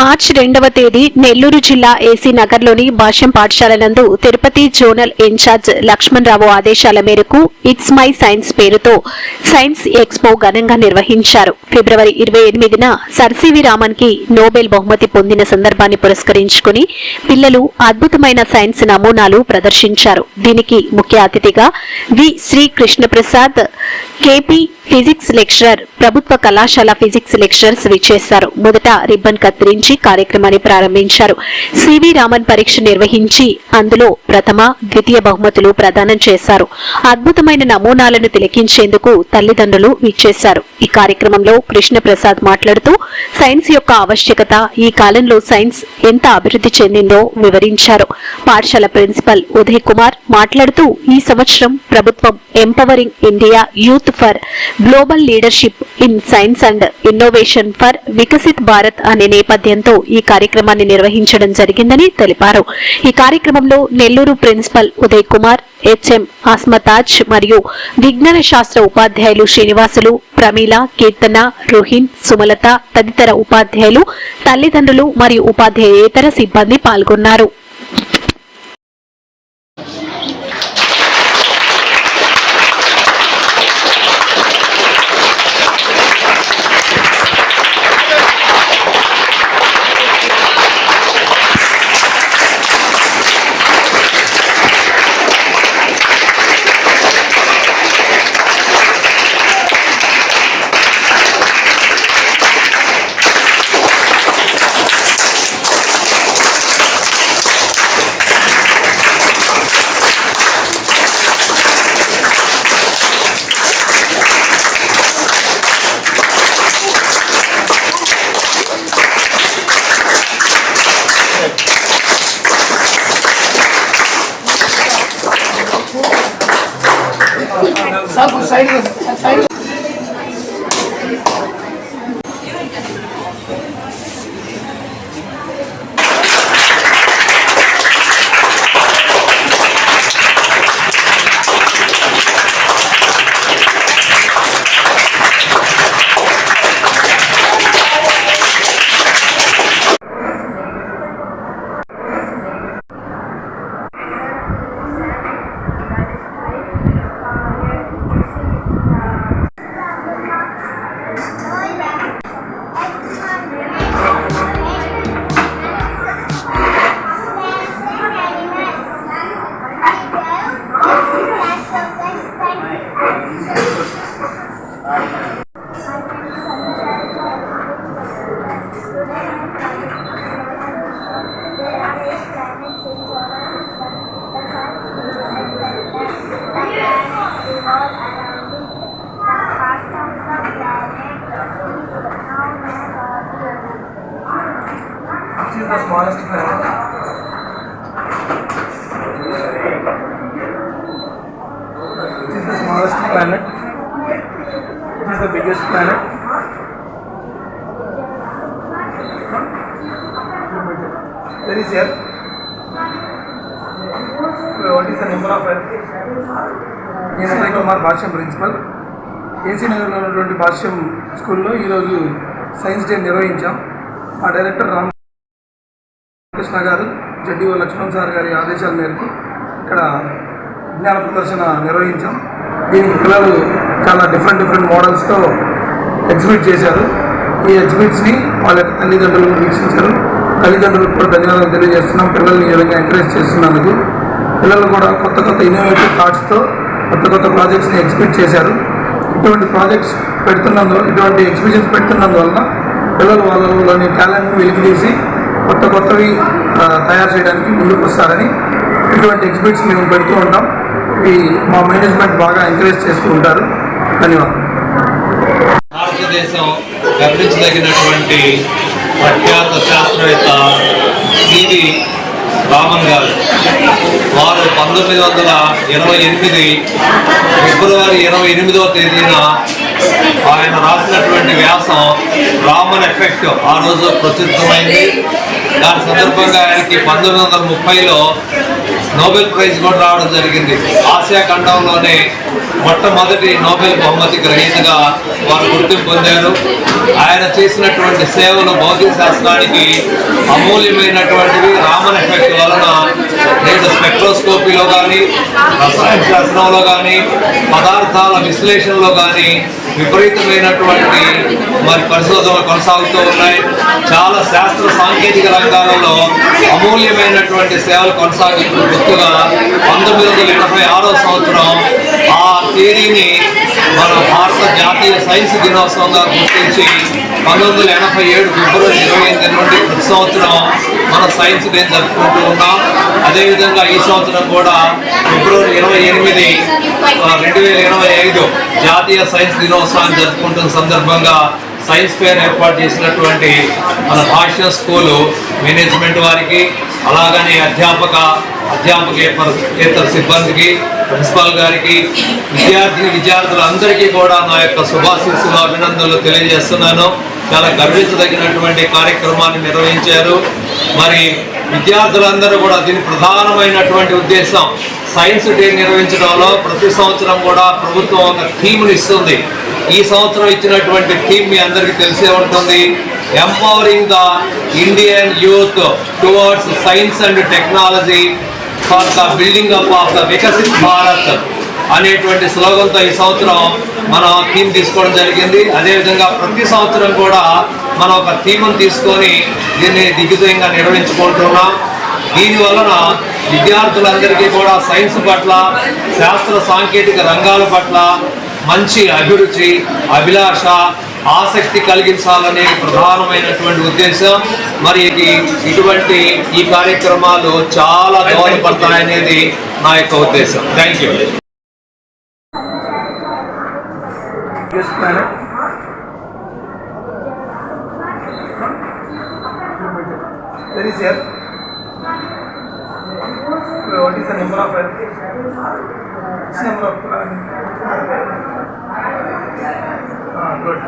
మార్చి రెండవ తేదీ నెల్లూరు జిల్లా ఏసీ నగర్లోని భాష్యం పాఠశాల నందు తిరుపతి జోనల్ ఇన్ఛార్జ్ లక్ష్మణరావు ఆదేశాల మేరకు ఇట్స్ మై సైన్స్ పేరుతో సైన్స్ ఎక్స్పో ఘనంగా నిర్వహించారు. ఫిబ్రవరి ఇరవై ఎనిమిదిన సర్సివి రామన్కి నోబెల్ బహుమతి పొందిన సందర్భాన్ని పురస్కరించుకుని పిల్లలు అద్భుతమైన సైన్స్ నమూనాలు ప్రదర్శించారు. దీనికి ముఖ్య అతిథిగా V Sri Krishnaprasad KP physics lecturer ప్రభుత్వ కళాశాల ఫిజిక్స్ లెక్చరర్స్ విచ్చేశారు. మొదట రిబ్బన్ కత్తిరించి కార్యక్రమాన్ని ప్రారంభించారు. సివి రామన్ పరీక్ష నిర్వహించి అందులో ప్రథమ ద్వితీయ బహుమతులు ప్రదానం చేశారు. అద్భుతమైన నమూనాలను తిలకించేందుకు తల్లిదండ్రులు విచ్చేశారు. ఈ కార్యక్రమంలో కృష్ణప్రసాద్ మాట్లాడుతూ సైన్స్ యొక్క ఆవశ్యకత ఈ కాలంలో సైన్స్ ఎంత అభివృద్ధి చెందిందో వివరించారు. పాఠశాల ప్రిన్సిపల్ ఉదయ్ కుమార్ మాట్లాడుతూ ఈ సంవత్సరం ప్రభుత్వం empowering India youth for global leadership in science and innovation for Viksit Bharat అనే నేపథ్యంతో ఈ కార్యక్రమాన్ని నిర్వహించడం జరిగిందని తెలిపారు. ఈ కార్యక్రమంలో నెల్లూరు ప్రిన్సిపల్ ఉదయ్ కుమార్ హెచ్ఎం ఆస్మతాజ్ మరియు విజ్ఞాన శాస్త్ర ఉపాధ్యాయులు శ్రీనివాసులు ప్రమీల కీర్తన రోహిన్ సుమలత తదితర ఉపాధ్యాయులు తల్లిదండ్రులు మరియు ఉపాధ్యాయేతర సిబ్బంది పాల్గొన్నారు. Sapo saiu. Which is the smallest planet? Which is the smallest planet? Which is the biggest planet? There is Earth. What is the number of Earth? నేను ఉదయ్ కుమార్ భాష్యం ప్రిన్సిపల్ ఏసీ నగర్లో ఉన్నటువంటి భాష్యం స్కూల్లో ఈరోజు సైన్స్ డే నిర్వహించాం. మా డైరెక్టర్ రామ్ కృష్ణ గారు జడ్డీఓ Laxman sir గారి ఆదేశాల మేరకు ఇక్కడ విజ్ఞాన ప్రదర్శన నిర్వహించాం. దీనికి పిల్లలు చాలా డిఫరెంట్ డిఫరెంట్ మోడల్స్తో ఎగ్జిబిట్ చేశారు. ఈ ఎగ్జిబిట్స్ని వాళ్ళ యొక్క తల్లిదండ్రులు వీక్షించారు. తల్లిదండ్రులకు కూడా ధన్యవాదాలు తెలియజేస్తున్నాం. పిల్లల్ని ఈ విధంగా ఎంకరేజ్ చేస్తున్నందుకు. పిల్లలు కూడా కొత్త కొత్త ఇన్నోవేటివ్ థాట్స్తో కొత్త కొత్త ప్రాజెక్ట్స్ని ఎగ్జిబిట్ చేశారు. ఇటువంటి ప్రాజెక్ట్స్ పెడుతున్నందువల్ల ఇటువంటి ఎగ్జిబిషన్స్ పెడుతున్నందువలన పిల్లలు వాళ్ళలోని టాలెంట్ని వెలికితీసి కొత్త కొత్తవి తయారు చేయడానికి ముందుకు వస్తారని ఇటువంటి ఎగ్జిబిట్స్ మేము పెడుతూ ఉంటాం. ఇవి మా మేనేజ్మెంట్ బాగా ఎంకరేజ్ చేస్తూ ఉంటారు. ధన్యవాదాలు. భారతదేశం గర్వించదగినటువంటి ప్రఖ్యాత శాస్త్రవేత్త సివి రామన్ గారు. వారు పంతొమ్మిది వందల ఇరవై ఎనిమిది ఫిబ్రవరి ఇరవై ఎనిమిదవ తేదీన ఆయన రాసినటువంటి వ్యాసం రామన్ ఎఫెక్ట్ ఆ రోజు ప్రసిద్ధమైంది దాని సందర్భంగా ఆయనకి పంతొమ్మిది వందల ముప్పైలో నోబెల్ ప్రైజ్ కూడా రావడం జరిగింది. ఆసియా ఖండంలోనే మొట్టమొదటి నోబెల్ బహుమతి గ్రహీతగా వారు గుర్తింపు పొందారు. ఆయన చేసినటువంటి సేవలు భౌతిక శాస్త్రానికి అమూల్యమైనటువంటివి. రామన్ ఎఫెక్ట్ వలన నేడు స్పెక్ట్రోస్కోపీలో కానీ రసాయన శాస్త్రంలో కానీ పదార్థాల విశ్లేషణలో కానీ విపరీతమైనటువంటి మరి పరిశోధనలు కొనసాగుతూ ఉన్నాయి. చాలా శాస్త్ర సాంకేతిక రంగాలలో అమూల్యమైనటువంటి సేవలు కొనసాగుతున్న గుర్తుగా పంతొమ్మిది వందల ఎనభై ఆరో సంవత్సరం ఆ తేదీని మన భారత జాతీయ సైన్స్ దినోత్సవంగా గుర్తించి పంతొమ్మిది వందల ఎనభై ఏడు ఫిబ్రవరి ఇరవై ఎనిమిది నుండి ప్రతి సంవత్సరం మన సైన్స్ డే జరుపుకుంటూ ఉన్నాం. అదేవిధంగా ఈ సంవత్సరం కూడా ఫిబ్రవరి ఇరవై ఎనిమిది రెండు వేల ఇరవై ఐదు జాతీయ సైన్స్ దినోత్సవాన్ని జరుపుకుంటున్న సందర్భంగా సైన్స్ ఫేర్ ఏర్పాటు చేసినటువంటి మన భాష్య స్కూలు మేనేజ్మెంట్ వారికి అలాగనే అధ్యాపక అధ్యాపకేతర సిబ్బందికి ప్రిన్సిపాల్ గారికి విద్యార్థి విద్యార్థులందరికీ కూడా నా యొక్క శుభాశీస్సులు అభినందనలు తెలియజేస్తున్నాను. చాలా గర్వించదగినటువంటి కార్యక్రమాన్ని నిర్వహించారు. మరి విద్యార్థులందరూ కూడా దీని ప్రధానమైనటువంటి ఉద్దేశం సైన్స్ డే నిర్వహించడంలో ప్రతి సంవత్సరం కూడా ప్రభుత్వం ఒక థీమ్ని ఇస్తుంది. ఈ సంవత్సరం ఇచ్చినటువంటి థీమ్ మీ అందరికీ తెలిసే ఉంటుంది. Empowering the Indian youth towards science and technology for the building up of the Viksit Bharat అనేటువంటి స్లోగన్తో ఈ సంవత్సరం మనం థీమ్ తీసుకోవడం జరిగింది. అదేవిధంగా ప్రతి సంవత్సరం కూడా మనం ఒక థీమ్ని తీసుకొని దీన్ని దిగ్విజయంగా నిర్వహించుకుంటున్నాం. దీని వలన విద్యార్థులందరికీ కూడా సైన్స్ పట్ల శాస్త్ర సాంకేతిక రంగాల పట్ల మంచి అభిరుచి అభిలాష ఆసక్తి కలిగించాలనే ప్రధానమైనటువంటి ఉద్దేశం. మరి ఇది- ఇటువంటి ఈ కార్యక్రమాలు చాలా దోహదపడతాయనేది నా యొక్క ఉద్దేశం. Thank you Yes, madam. What is the number of number of good